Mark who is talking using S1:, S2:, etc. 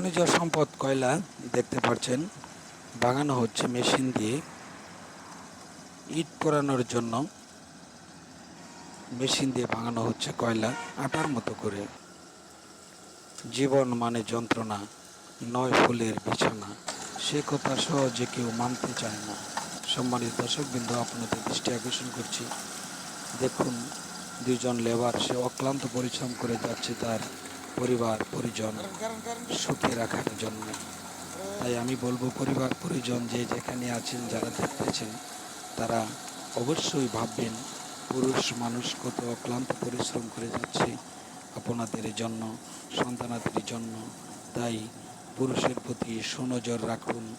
S1: খনিজ সম্পদ কয়লা দেখতে পাচ্ছেন বাগানো হচ্ছে মেশিন দিয়ে। ইট পোড়ানোর জন্য মেশিন দিয়ে ভাঙানো হচ্ছে কয়লা, আটার মতো করে। জীবন মানে যন্ত্রণা, নয় ফুলের বিছানা। সে কথা সহজে কেউ মানতে চায় না। সম্মানিত দর্শকবৃন্দ, আপনাদের দৃষ্টি আকর্ষণ করছি। দেখুন দুজন লেবার, সে অক্লান্ত পরিশ্রম করে যাচ্ছে তার পরিবার, পরিজন সুখে রাখার জন্য। তাই আমি বলব, পরিবার, পরিজন যে যেখানে আছেন, যারা দেখতেছেন, তারা অবশ্যই ভাববেন, পুরুষ, মানুষ কত অক্লান্ত পরিশ্রম করে যাচ্ছে আপনাদের জন্য, সন্তানাদের জন্য। তাই পুরুষের প্রতি সুনজর রাখুন।